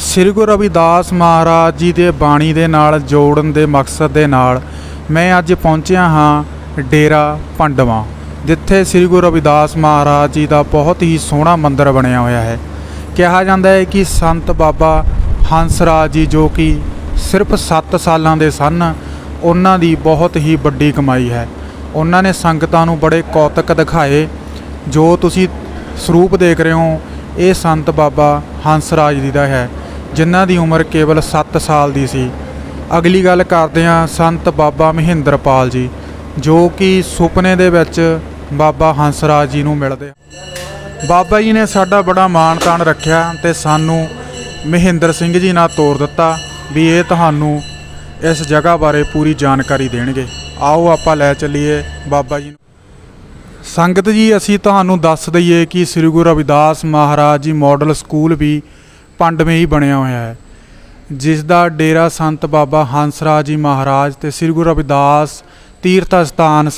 ਸ੍ਰੀ ਗੁਰੂ ਰਵਿਦਾਸ ਮਹਾਰਾਜ ਜੀ ਦੇ ਬਾਣੀ ਦੇ ਨਾਲ ਜੋੜਨ ਦੇ ਮਕਸਦ ਦੇ ਨਾਲ ਮੈਂ ਅੱਜ ਪਹੁੰਚਿਆ ਹਾਂ ਡੇਰਾ ਪੰਡਵਾ, ਜਿੱਥੇ ਸ੍ਰੀ ਗੁਰੂ ਰਵਿਦਾਸ ਮਹਾਰਾਜ ਜੀ ਦਾ ਬਹੁਤ ਹੀ ਸੋਹਣਾ ਮੰਦਿਰ ਬਣਿਆ ਹੋਇਆ ਹੈ। ਕਿਹਾ ਜਾਂਦਾ ਹੈ ਕਿ ਸੰਤ ਬਾਬਾ ਹੰਸਰਾਜ ਜੀ ਜੋ ਕਿ ਸਿਰਫ 7 ਸਾਲਾਂ ਦੇ ਸਨ, ਉਹਨਾਂ ਦੀ ਬਹੁਤ ਹੀ ਵੱਡੀ ਕਮਾਈ ਹੈ। ਉਹਨਾਂ ਨੇ ਸੰਗਤਾਂ ਨੂੰ ਬੜੇ ਕੌਤਕ ਦਿਖਾਏ, ਜੋ ਤੁਸੀਂ ਸਰੂਪ ਦੇਖ ਰਹੇ ਹੋ, ਇਹ ਸੰਤ ਬਾਬਾ ਹੰਸਰਾਜ ਜੀ ਦਾ ਹੈ। ਜਿਨ੍ਹਾਂ ਦੀ ਉਮਰ ਕੇਵਲ 7 ਸਾਲ ਦੀ ਸੀ। ਅਗਲੀ ਗੱਲ ਕਰਦੇ ਹਾਂ ਸੰਤ ਬਾਬਾ ਮਹਿੰਦਰਪਾਲ ਜੀ, ਜੋ ਕਿ ਸੁਪਨੇ ਦੇ ਵਿੱਚ ਬਾਬਾ ਹੰਸਰਾਜ ਜੀ ਨੂੰ ਮਿਲਦੇ ਬਾਬਾ ਜੀ ਨੇ ਸਾਡਾ ਬੜਾ ਮਾਣ ਤਾਣ ਰੱਖਿਆ ਤੇ ਸਾਨੂੰ ਮਹਿੰਦਰ ਸਿੰਘ ਜੀ ਨਾਲ ਤੋਰ ਦਿੱਤਾ ਵੀ ਇਹ ਤੁਹਾਨੂੰ ਇਸ ਜਗ੍ਹਾ ਬਾਰੇ ਪੂਰੀ ਜਾਣਕਾਰੀ ਦੇਣਗੇ। ਆਓ ਆਪਾਂ ਲੈ ਚੱਲੀਏ ਬਾਬਾ ਜੀ ਨੂੰ। ਸੰਗਤ ਜੀ, ਅਸੀਂ ਤੁਹਾਨੂੰ ਦੱਸ ਦਈਏ ਕਿ ਸ੍ਰੀ ਗੁਰੂ ਰਵਿਦਾਸ ਮਹਾਰਾਜ ਜੀ ਮਾਡਲ ਸਕੂਲ ਵੀ ਪੰਡਵੇਂ ਹੀ ਬਣਿਆ ਹੋਇਆ ਹੈ। ਜਿਸ ਦਾ ਡੇਰਾ ਸੰਤ ਬਾਬਾ ਹੰਸਰਾਜ ਜੀ ਮਹਾਰਾਜ ਤੇ ਸ੍ਰੀ ਗੁਰੂ ਰਵਿਦਾਸ ਤੀਰਥ ਸਥਾਨ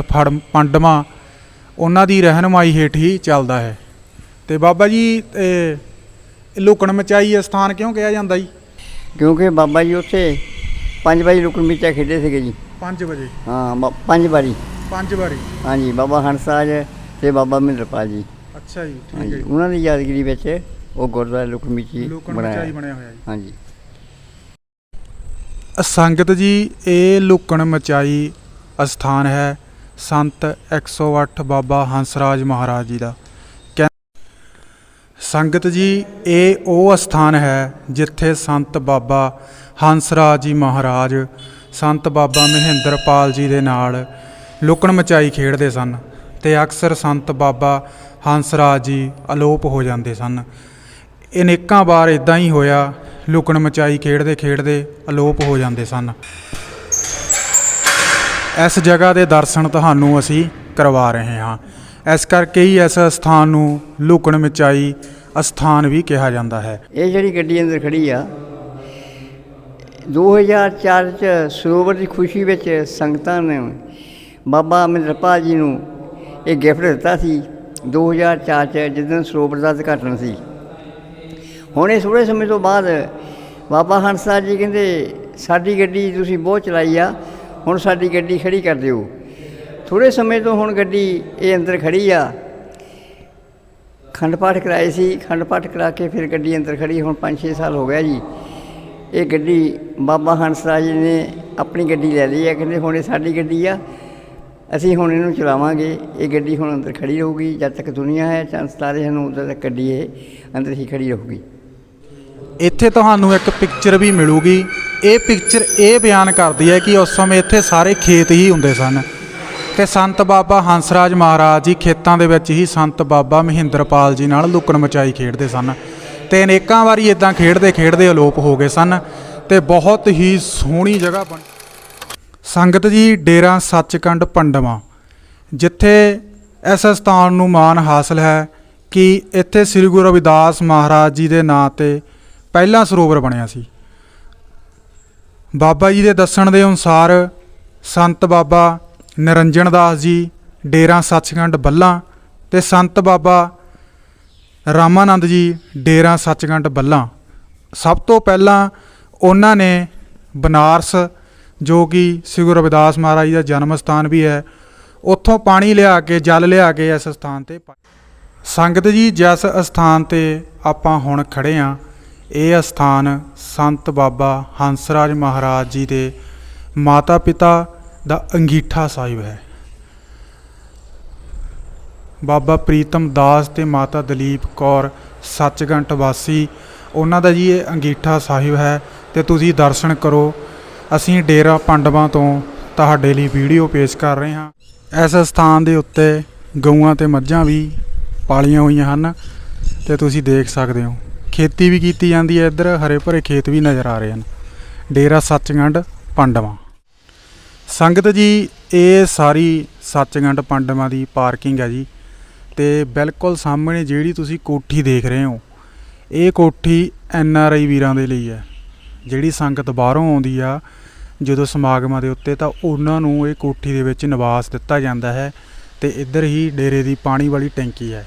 ਫੜ- ਪੰਡਵਾ ਉਹਨਾਂ ਦੀ ਰਹਿਨਮਾਈ ਹੇਠ ਹੀ ਚੱਲਦਾ ਹੈ। ਤੇ ਬਾਬਾ ਜੀ ਇਹ ਲੁਕਣ ਮਚਾਈ ਸਥਾਨ ਕਿਉਂ ਕਿਹਾ ਜਾਂਦਾ ਜੀ? ਕਿਉਂਕਿ ਬਾਬਾ ਜੀ ਉੱਥੇ ਪੰਜ ਵਾਰੀ ਲੁਕਣ ਮਿੱਚਾ ਖੇਡੇ ਸੀਗੇ ਜੀ। 5 ਵਜੇ? ਹਾਂ ਬ- ਪੰਜ ਵਾਰੀ। 5 ਵਾਰੀ? ਹਾਂਜੀ ਬਾਬਾ ਹੰਸਾਜ ਤੇ ਬਾਬਾ ਮਹਿੰਦਰਪਾਲ ਜੀ। ਅੱਛਾ ਜੀ ਠੀਕ ਹੈ ਉਹਨਾਂ ਦੀ ਯਾਦਗਿਰੀ ਵਿੱਚ ਉਹ ਗੁਰਦੁਆਰਾ ਲੁਕਣ ਮਿੱਚੀ ਲੁਕਣ ਬਣਾਇਆ। ਮਚਾਈ ਬਣਿਆ ਹੋਇਆ ਜੀ। ਹਾਂਜੀ। ਸੰਗਤ ਜੀ ਇਹ ਲੁਕਣ ਮਚਾਈ ਅਸਥਾਨ ਹੈ ਸੰਤ 108 ਬਾਬਾ ਹੰਸਰਾਜ ਮਹਾਰਾਜ ਜੀ ਦਾ। ਕਹਿ- ਸੰਗਤ ਜੀ ਇਹ ਉਹ ਅਸਥਾਨ ਹੈ ਜਿੱਥੇ ਸੰਤ ਬਾਬਾ ਹੰਸਰਾਜ ਜੀ ਮਹਾਰਾਜ ਸੰਤ ਬਾਬਾ ਮਹਿੰਦਰਪਾਲ ਜੀ ਦੇ ਨਾਲ ਲੁਕਣ ਮਚਾਈ ਖੇਡਦੇ ਸਨ ਤੇ ਅਕਸਰ ਸੰਤ ਬਾਬਾ ਹੰਸਰਾਜ ਜੀ ਅਲੋਪ ਹੋ ਜਾਂਦੇ ਸਨ। ਅਨੇਕਾਂ ਵਾਰ ਇਦਾਂ ਹੀ ਹੋਇਆ, ਲੁਕਣ ਮਚਾਈ ਖੇਡਦੇ ਖੇਡਦੇ ਅਲੋਪ ਹੋ ਜਾਂਦੇ ਸਨ। ਇਸ ਜਗ੍ਹਾ ਦੇ ਦਰਸ਼ਨ ਤੁਹਾਨੂੰ ਅਸੀਂ ਕਰਵਾ ਰਹੇ ਹਾਂ। ਇਸ ਕਰਕੇ ਹੀ ਇਸ ਸਥਾਨ ਨੂੰ ਲੁਕਣ ਮਚਾਈ ਅਸਥਾਨ ਵੀ ਕਿਹਾ ਜਾਂਦਾ ਹੈ। ਇਹ ਜਿਹੜੀ ਗੱਡੀ ਅੰਦਰ ਖੜੀ ਆ 2004 ਚ ਸਰੋਵਰ ਦੀ ਖੁਸ਼ੀ ਵਿੱਚ ਸੰਗਤਾਂ ਨੇ ਬਾਬਾ ਮਹਿੰਦਰਪਾਲ ਜੀ ਨੂੰ ਇਹ ਗਿਫਟ ਦਿੱਤਾ ਸੀ। 2004 ਚ ਜਦੋਂ ਸਰੋਵਰ ਦਾ ਉਦਘਾਟਨ ਸੀ। ਹੁਣ ਇਹ ਥੋੜ੍ਹੇ ਸਮੇਂ ਤੋਂ ਬਾਅਦ ਬਾਬਾ ਹੰਸਾ ਜੀ ਕਹਿੰਦੇ, ਸਾਡੀ ਗੱਡੀ ਤੁਸੀਂ ਬਹੁਤ ਚਲਾਈ ਆ, ਹੁਣ ਸਾਡੀ ਗੱਡੀ ਖੜੀ ਕਰ ਦਿਓ। ਥੋੜ੍ਹੇ ਸਮੇਂ ਤੋਂ ਹੁਣ ਗੱਡੀ ਇਹ ਅੰਦਰ ਖੜੀ ਆ। ਖੰਡ ਪਾਠ ਕਰਾਏ ਸੀ, ਖੰਡ ਪਾਠ ਕਰਾ ਕੇ ਫਿਰ ਗੱਡੀ ਅੰਦਰ ਖੜੀ, ਹੁਣ 5-6 ਸਾਲ ਹੋ ਗਿਆ ਜੀ। ਇਹ ਗੱਡੀ ਬਾਬਾ ਹੰਸਰਾਜ ਜੀ ਨੇ ਆਪਣੀ ਗੱਡੀ ਲੈ ਲਈ ਹੈ ਕਹਿੰਦੇ ਹੁਣ ਇਹ ਸਾਡੀ ਗੱਡੀ ਆ, ਅਸੀਂ ਹੁਣ ਇਹਨੂੰ ਚਲਾਵਾਂਗੇ। ਇਹ ਗੱਡੀ ਹੁਣ ਅੰਦਰ ਖੜੀ ਰਹੂਗੀ, ਜਦ ਤੱਕ ਦੁਨੀਆ ਹੈ ਚੰਦ ਸਤਾਰੇ ਹਨ, ਉਦੋਂ ਤੱਕ ਗੱਡੀ ਇਹ ਅੰਦਰ ਹੀ ਖੜੀ ਰਹੂਗੀ। ਇੱਥੇ ਤੁਹਾਨੂੰ ਇੱਕ ਪਿਕਚਰ ਵੀ ਮਿਲੂਗੀ। ਇਹ ਪਿਕਚਰ ਇਹ ਬਿਆਨ ਕਰਦੀ ਹੈ ਕਿ ਉਸ ਸਮੇਂ ਇੱਥੇ ਸਾਰੇ ਖੇਤ ਹੀ ਹੁੰਦੇ ਸਨ। ਤੇ ਸੰਤ ਬਾਬਾ ਹੰਸਰਾਜ ਮਹਾਰਾਜ ਜੀ ਖੇਤਾਂ ਦੇ ਵਿੱਚ ਹੀ ਸੰਤ ਬਾਬਾ ਮਹਿੰਦਰਪਾਲ ਜੀ ਨਾਲ ਲੁਕਣ ਮਚਾਈ ਖੇਡਦੇ ਸਨ। ਤੇ ਅਨੇਕਾਂ ਵਾਰੀ ਇਦਾਂ ਖੇਡਦੇ ਖੇਡਦੇ ਅਲੋਪ ਹੋ ਗਏ ਸਨ ਤੇ ਬਹੁਤ ਹੀ ਸੋਹਣੀ ਜਗ੍ਹਾ ਬਣ ਸੰਗਤ ਜੀ, ਡੇਰਾ ਸੱਚਖੰਡ ਪੰਡਵਾ, ਜਿੱਥੇ ਇਸ ਸਥਾਨ ਨੂੰ ਮਾਣ ਹਾਸਲ ਹੈ ਕਿ ਇੱਥੇ ਸ੍ਰੀ ਗੁਰੂ ਰਵਿਦਾਸ ਮਹਾਰਾਜ ਜੀ ਦੇ ਨਾਂ ਤੇ ਪਹਿਲਾ ਸਰੋਵਰ ਬਣਿਆ ਸੀ। ਬਾਬਾ ਜੀ ਦੇ ਦੱਸਣ ਦੇ ਅਨੁਸਾਰ ਸੰਤ ਬਾਬਾ ਨਿਰੰਜਨ ਦਾਸ ਜੀ, ਡੇਰਾ ਸੱਚਖੰਡ ਬੱਲਾ ਤੇ ਸੰਤ ਬਾਬਾ ਰਾਮਾਨੰਦ ਜੀ, ਡੇਰਾ ਸੱਚਖੰਡ ਬੱਲਾ। ਸਭ ਤੋਂ ਪਹਿਲਾਂ ਉਹਨਾਂ ਨੇ ਬਨਾਰਸ, ਜੋ ਕਿ ਸ੍ਰੀ ਗੁਰੂ ਰਵਿਦਾਸ ਮਹਾਰਾਜ ਜੀ ਦਾ ਜਨਮ ਸਥਾਨ ਵੀ ਹੈ, ਉੱਥੋਂ ਪਾਣੀ ਲਿਆ ਕੇ, ਜਲ ਲਿਆ ਕੇ ਇਸ ਸਥਾਨ ਤੇ ਸੰਗਤ ਜੀ, ਜਿਸ ਸਥਾਨ ਤੇ ਆਪਾਂ ਹੁਣ ਖੜੇ ਆ ਇਹ ਅਸਥਾਨ ਸੰਤ ਬਾਬਾ ਹੰਸਰਾਜ ਮਹਾਰਾਜ ਜੀ ਦੇ ਮਾਤਾ ਪਿਤਾ ਦਾ ਅੰਗੀਠਾ ਸਾਹਿਬ ਹੈ। ਬਾਬਾ ਪ੍ਰੀਤਮ ਦਾਸ ਤੇ ਮਾਤਾ ਦਲੀਪ ਕੌਰ ਸੱਚਗੰਟ ਵਾਸੀ, ਉਹਨਾਂ ਦਾ ਜੀ ਇਹ ਅੰਗੀਠਾ ਸਾਹਿਬ ਹੈ ਤੇ ਤੁਸੀਂ ਦਰਸ਼ਨ ਕਰੋ। ਅਸੀਂ ਡੇਰਾ ਪੰਡਵਾਂ ਤੋਂ ਤੁਹਾਡੇ ਲਈ ਵੀਡੀਓ ਪੇਸ਼ ਕਰ ਰਹੇ ਹਾਂ। ਇਸ ਸਥਾਨ ਦੇ ਉੱਤੇ ਗਊਆਂ ਤੇ ਮੱਝਾਂ ਵੀ ਪਾਲੀਆਂ ਹੋਈਆਂ ਹਨ ਤੇ ਤੁਸੀਂ ਦੇਖ ਸਕਦੇ ਹੋ। ਖੇਤੀ ਵੀ ਕੀਤੀ ਜਾਂਦੀ ਹੈ ਇੱਧਰ, ਹਰੇ ਭਰੇ ਖੇਤ ਵੀ ਨਜ਼ਰ ਆ ਰਹੇ ਹਨ। ਡੇਰਾ ਸੱਚਗੰਡ ਪੰਡਵਾਂ। ਸੰਗਤ ਜੀ, ਇਹ ਸਾਰੀ ਸੱਚਗੰਡ ਪੰਡਵਾਂ ਦੀ ਪਾਰਕਿੰਗ ਹੈ ਜੀ। ਤੇ ਬਿਲਕੁਲ ਸਾਹਮਣੇ ਜਿਹੜੀ ਤੁਸੀਂ ਕੋਠੀ ਦੇਖ ਰਹੇ ਹੋ, ਇਹ ਕੋਠੀ ਐਨ ਆਰ ਆਈ ਵੀਰਾਂ ਦੇ ਲਈ ਹੈ। ਜਿਹੜੀ ਸੰਗਤ ਬਾਹਰੋਂ ਆਉਂਦੀ ਆ, ਜਦੋਂ ਸਮਾਗਮਾਂ ਦੇ ਉੱਤੇ ਤਾਂ ਉਹਨਾਂ ਨੂੰ ਇਹ ਕੋਠੀ ਦੇ ਵਿੱਚ ਨਿਵਾਸ ਦਿੱਤਾ ਜਾਂਦਾ ਹੈ ਤੇ ਇੱਧਰ ਹੀ ਡੇਰੇ ਦੀ ਪਾਣੀ ਵਾਲੀ ਟੈਂਕੀ ਹੈ।